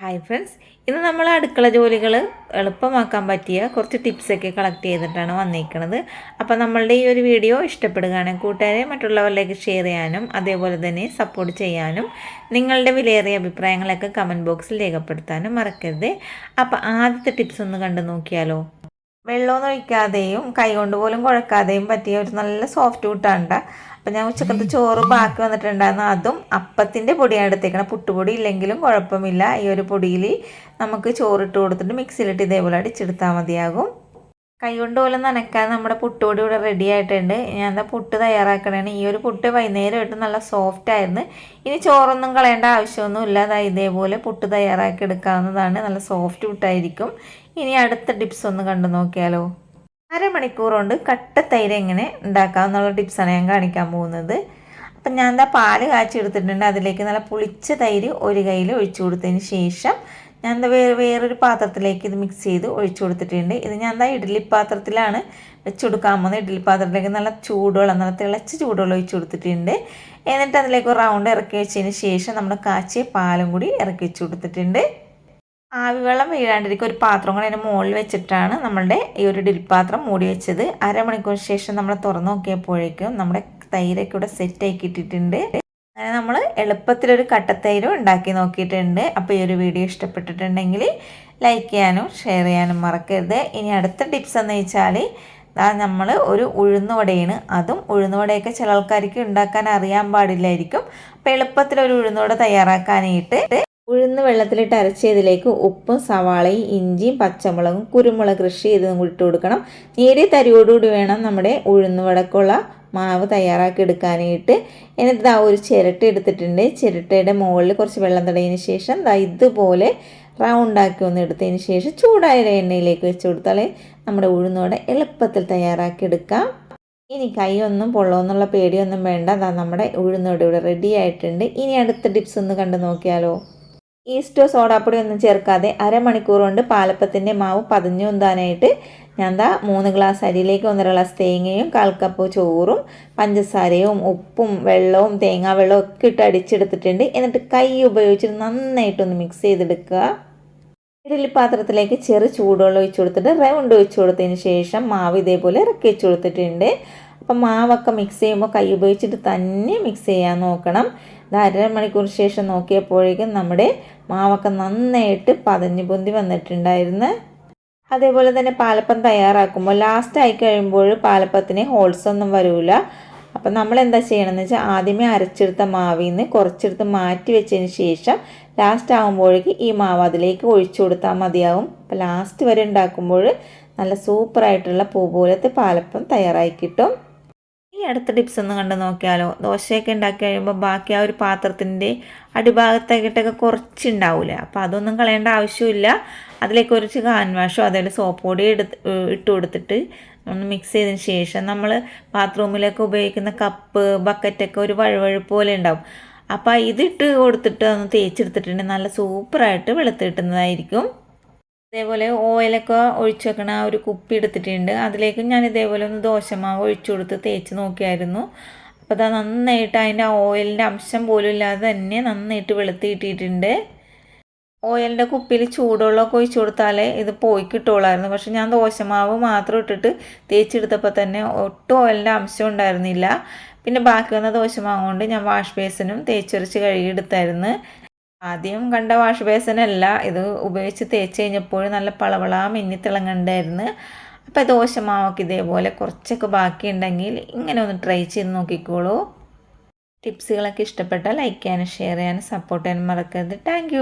Hi friends ഇന്ന് നമ്മൾ അടുക്കള ജോലികൾ എളുപ്പമാക്കാൻ പറ്റിയ കുറച്ച് ടിപ്സൊക്കെ കളക്ട് ചെയ്തിട്ടാണ് വന്നിരിക്കുന്നത് അപ്പോൾ നമ്മളുടെ ഈ ഒരു വീഡിയോ ഇഷ്ടപ്പെടുകയാണെങ്കിൽ കൂട്ടുകാരെ മറ്റുള്ളവരിലേക്ക് ഷെയർ ചെയ്യാനും അതേപോലെ തന്നെ സപ്പോർട്ട് ചെയ്യാനും നിങ്ങളുടെ വിലയേറിയ അഭിപ്രായങ്ങളൊക്കെ കമന്റ് ബോക്സിൽ രേഖപ്പെടുത്താനും മറക്കരുത്. അപ്പോൾ ആദ്യത്തെ ടിപ്സ് ഒന്ന് കണ്ടു നോക്കിയാലോ? വെള്ളമൊന്നും ഒഴിക്കാതെയും കൈകൊണ്ട് പോലും കുഴക്കാതെയും പറ്റിയ ഒരു നല്ല സോഫ്റ്റ് കൂട്ടാണ്ട അപ്പം ഞാൻ ഉച്ചക്കത്തെ ചോറ് ബാക്കി വന്നിട്ടുണ്ടായിരുന്നു. അതും അപ്പത്തിന്റെ പൊടിയാണ് എടുത്തേക്കണം. പുട്ടുപൊടി ഇല്ലെങ്കിലും കുഴപ്പമില്ല. ഈ ഒരു പൊടിയിൽ നമുക്ക് ചോറിട്ട് കൊടുത്തിട്ട് മിക്സിയിലിട്ട് ഇതേപോലെ അടിച്ചെടുത്താൽ മതിയാകും. കൈകൊണ്ട് പോലും നനക്കാൻ നമ്മുടെ പുട്ടുപൊടി ഇവിടെ റെഡി ആയിട്ടുണ്ട്. ഞാൻ എന്താ പുട്ട് തയ്യാറാക്കണേ ഈ ഒരു പുട്ട് വൈകുന്നേരമായിട്ട് നല്ല സോഫ്റ്റ് ആയിരുന്നു. ഇനി ചോറൊന്നും കളയേണ്ട ആവശ്യമൊന്നുമില്ല. അതായത് ഇതേപോലെ പുട്ട് തയ്യാറാക്കി എടുക്കാവുന്നതാണ്. നല്ല സോഫ്റ്റ് പുട്ടായിരിക്കും ഇനി അടുത്ത ടിപ്സ് ഒന്ന് കണ്ടു നോക്കിയാലോ. അരമണിക്കൂർ കൊണ്ട് കട്ട തൈര് എങ്ങനെ ഉണ്ടാക്കാം എന്നുള്ള ടിപ്സാണ് ഞാൻ കാണിക്കാൻ പോകുന്നത്. അപ്പം ഞാൻ എന്താ പാൽ കാച്ചി എടുത്തിട്ടുണ്ട് അതിലേക്ക് നല്ല പുളിച്ച തൈര് ഒരു കയ്യിൽ ഒഴിച്ചു കൊടുത്തതിന് ശേഷം ഞാൻ എന്താ വേറെ വേറൊരു പാത്രത്തിലേക്ക് ഇത് മിക്സ് ചെയ്ത് ഒഴിച്ചു കൊടുത്തിട്ടുണ്ട്. ഇത് ഞാൻ എന്താ ഇഡ്ഡലി പാത്രത്തിലാണ് വെച്ച് കൊടുക്കാൻ പോകുന്നത്. ഇഡ്ഡലി പാത്രത്തിലേക്ക് നല്ല ചൂടുവെള്ളം നല്ല തിളച്ച് ചൂടുവെള്ളം ഒഴിച്ചു കൊടുത്തിട്ടുണ്ട്. എന്നിട്ട് അതിലേക്ക് റൗണ്ട് ഇറക്കി വെച്ചതിന് ശേഷം നമ്മൾ കാച്ചിയ പാലും കൂടി ഇറക്കി വെച്ച് കൊടുത്തിട്ടുണ്ട്. ആവിവെള്ളം വീഴാണ്ടിരിക്കും ഒരു പാത്രം കൂടെ അതിന്റെ മുകളിൽ വെച്ചിട്ടാണ് നമ്മളുടെ ഈ ഒരു ഡിൽപാത്രം മൂടി വെച്ചത്. അരമണിക്കൂർ ശേഷം നമ്മൾ തുറന്നു നോക്കിയപ്പോഴേക്കും നമ്മുടെ തൈരൊക്കെ ഇവിടെ സെറ്റ് ആക്കി ഇട്ടിട്ടുണ്ട് അങ്ങനെ നമ്മൾ എളുപ്പത്തിലൊരു കട്ടത്തൈരും ഉണ്ടാക്കി നോക്കിയിട്ടുണ്ട്. അപ്പോൾ ഈ ഒരു വീഡിയോ ഇഷ്ടപ്പെട്ടിട്ടുണ്ടെങ്കിൽ ലൈക്ക് ചെയ്യാനും ഷെയർ ചെയ്യാനും മറക്കരുത്. ഇനി അടുത്ത ടിപ്സ് എന്ന് വെച്ചാൽ നമ്മൾ ഒരു ഉഴുന്നുവടയാണ്. അതും ഉഴുന്നുവടയൊക്കെ ചില ആൾക്കാർക്ക് ഉണ്ടാക്കാൻ അറിയാൻ പാടില്ലായിരിക്കും. അപ്പോൾ എളുപ്പത്തിൽ ഒരു ഉഴുന്നുവട തയ്യാറാക്കാനായിട്ട് ഉഴുന്ന് വെള്ളത്തിലിട്ട് അരച്ചതിലേക്ക് ഉപ്പും സവാളയും ഇഞ്ചിയും പച്ചമുളകും കുരുമുളക് കൃഷി ചെയ്തതും ഇട്ട് കൊടുക്കണം. നേരിയ തരിയോടുകൂടി വേണം നമ്മുടെ ഉഴുന്ന് വടക്കുള്ള മാവ് തയ്യാറാക്കി എടുക്കാനായിട്ട്. എന്നിട്ട് ആ ഒരു ചിരട്ട എടുത്തിട്ടുണ്ട്. ചിരട്ടയുടെ മുകളിൽ കുറച്ച് വെള്ളം തടയതിന് ശേഷം ദാ ഇതുപോലെ റൗണ്ടാക്കി ഒന്ന് എടുത്തതിന് ശേഷം ചൂടായ എണ്ണയിലേക്ക് വെച്ച് കൊടുത്താൽ നമ്മുടെ ഉഴുന്നോടെ എളുപ്പത്തിൽ തയ്യാറാക്കി എടുക്കാം. ഇനി കൈയൊന്നും പൊള്ളോന്നുള്ള പേടിയൊന്നും വേണ്ട. അതാ നമ്മുടെ ഉഴുന്നോടെ ഇവിടെ റെഡി ആയിട്ടുണ്ട്. ഇനി അടുത്ത ടിപ്സ് ഒന്ന് കണ്ടു നോക്കിയാലോ. ഈസ്റ്റോ സോഡാപ്പൊടി ഒന്നും ചേർക്കാതെ അരമണിക്കൂർ കൊണ്ട് പാലപ്പത്തിന്റെ മാവ് പതിഞ്ഞു വന്നാനായിട്ട് ഞാൻ ദാ മൂന്ന് ഗ്ലാസ് അരിയിലേക്ക് ഒന്നര ഗ്ലാസ് തേങ്ങയും കാൽ കപ്പ് ചോറും പഞ്ചസാരയും ഉപ്പും വെള്ളവും തേങ്ങാ വെള്ളവും ഒക്കെ ഇട്ട് അടിച്ചെടുത്തിട്ടുണ്ട്. എന്നിട്ട് കൈ ഉപയോഗിച്ച് നന്നായിട്ടൊന്ന് മിക്സ് ചെയ്തെടുക്കുക. ഇഡലി പാത്രത്തിലേക്ക് ചെറു ചൂടുവെള്ളം ഒഴിച്ചു കൊടുത്തിട്ട് റൗണ്ട് ഒഴിച്ചു കൊടുത്തതിന് ശേഷം മാവ് ഇതേപോലെ ഇറക്കി വെച്ച് കൊടുത്തിട്ടുണ്ട്. അപ്പം മാവൊക്കെ മിക്സ് ചെയ്യുമ്പോൾ കൈ ഉപയോഗിച്ചിട്ട് തന്നെ മിക്സ് ചെയ്യാൻ നോക്കണം. ഇത് മണിക്കൂർ ശേഷം നോക്കിയപ്പോഴേക്കും നമ്മുടെ മാവൊക്കെ നന്നായിട്ട് പതഞ്ഞു പൊന്തി വന്നിട്ടുണ്ടായിരുന്നു. അതേപോലെ തന്നെ പാലപ്പം തയ്യാറാക്കുമ്പോൾ ലാസ്റ്റ് ആയി കഴിയുമ്പോൾ പാലപ്പത്തിന് ഹോൾസ് ഒന്നും വരില്ല അപ്പം നമ്മൾ എന്താ ചെയ്യണമെന്ന് വെച്ചാൽ ആദ്യമേ അരച്ചെടുത്ത മാവിൽ നിന്ന് കുറച്ചെടുത്ത് മാറ്റി വെച്ചതിന് ശേഷം ലാസ്റ്റ് ആകുമ്പോഴേക്ക് ഈ മാവ് അതിലേക്ക് ഒഴിച്ചു കൊടുത്താൽ മതിയാവും. അപ്പം ലാസ്റ്റ് വരെ ഉണ്ടാക്കുമ്പോൾ നല്ല സൂപ്പറായിട്ടുള്ള പൂ പോലത്തെ പാലപ്പം തയ്യാറായി കിട്ടും. ഈ അടുത്ത ടിപ്സ് ഒന്ന് കണ്ട് നോക്കിയാലോ. ദോശയൊക്കെ ഉണ്ടാക്കി കഴിയുമ്പോൾ ബാക്കി ആ ഒരു പാത്രത്തിന്റെ അടിഭാഗത്തായിട്ടൊക്കെ കുറച്ചുണ്ടാവില്ല അപ്പോൾ അതൊന്നും കളയേണ്ട ആവശ്യമില്ല. അതിലേക്ക് കുറച്ച് കാൻവാഷോ അതേപോലെ സോപ്പ് പൊടി എടുത്ത് ഇട്ട് കൊടുത്തിട്ട് ഒന്ന് മിക്സ് ചെയ്തതിന് ശേഷം നമ്മൾ ബാത്റൂമിലൊക്കെ ഉപയോഗിക്കുന്ന കപ്പ് ബക്കറ്റൊക്കെ ഒരു വഴുവഴുപ്പ് പോലെ ഉണ്ടാവും. അപ്പോൾ ഇതിട്ട് കൊടുത്തിട്ട് ഒന്ന് തേച്ചെടുത്തിട്ടുണ്ടെങ്കിൽ നല്ല സൂപ്പറായിട്ട് വെളുത്ത് കിട്ടുന്നതായിരിക്കും. ഇതേപോലെ ഓയിലൊക്കെ ഒഴിച്ചു വെക്കണ ഒരു കുപ്പി എടുത്തിട്ടുണ്ട്. അതിലേക്ക് ഞാൻ ഇതേപോലെ ഒന്ന് ദോശമാവ് ഒഴിച്ചു കൊടുത്ത് തേച്ച് നോക്കിയായിരുന്നു. അപ്പോൾ അത് നന്നായിട്ട് അതിന്റെ ഓയിലിന്റെ അംശം പോലും ഇല്ലാതെ തന്നെ നന്നായിട്ട് വെളുത്ത് കിട്ടിയിട്ടുണ്ട്. ഓയിലിന്റെ കുപ്പിയിൽ ചൂടുവെള്ളമൊക്കെ ഒഴിച്ചു കൊടുത്താലേ ഇത് പോയി കിട്ടുള്ളായിരുന്നു പക്ഷെ ഞാൻ ദോശമാവ് മാത്രം ഇട്ടിട്ട് തേച്ചെടുത്തപ്പോൾ തന്നെ ഒട്ടും ഓയിലിന്റെ അംശം ഉണ്ടായിരുന്നില്ല. പിന്നെ ബാക്കി വന്ന ദോശമാവ് കൊണ്ട് ഞാൻ വാഷ് ബേസിനും തേച്ചൊരിച്ച് കഴുകിയെടുത്തായിരുന്നു ആദ്യം കണ്ട വാഷ് ബേസിനല്ല ഇത് ഉപയോഗിച്ച് തേച്ച് കഴിഞ്ഞപ്പോൾ നല്ല പളവള മിന്നി തിളങ്ങണ്ടായിരുന്നു അപ്പോൾ ദോശമാവൊക്കെ ഇതേപോലെ കുറച്ചൊക്കെ ബാക്കിയുണ്ടെങ്കിൽ ഇങ്ങനെ ഒന്ന് ട്രൈ ചെയ്ത് നോക്കിക്കോളൂ. ടിപ്സുകളൊക്കെ ഇഷ്ടപ്പെട്ടാൽ ലൈക്ക് ചെയ്യാനും ഷെയർ ചെയ്യാനും സപ്പോർട്ട് ചെയ്യാനും മറക്കരുത്. താങ്ക്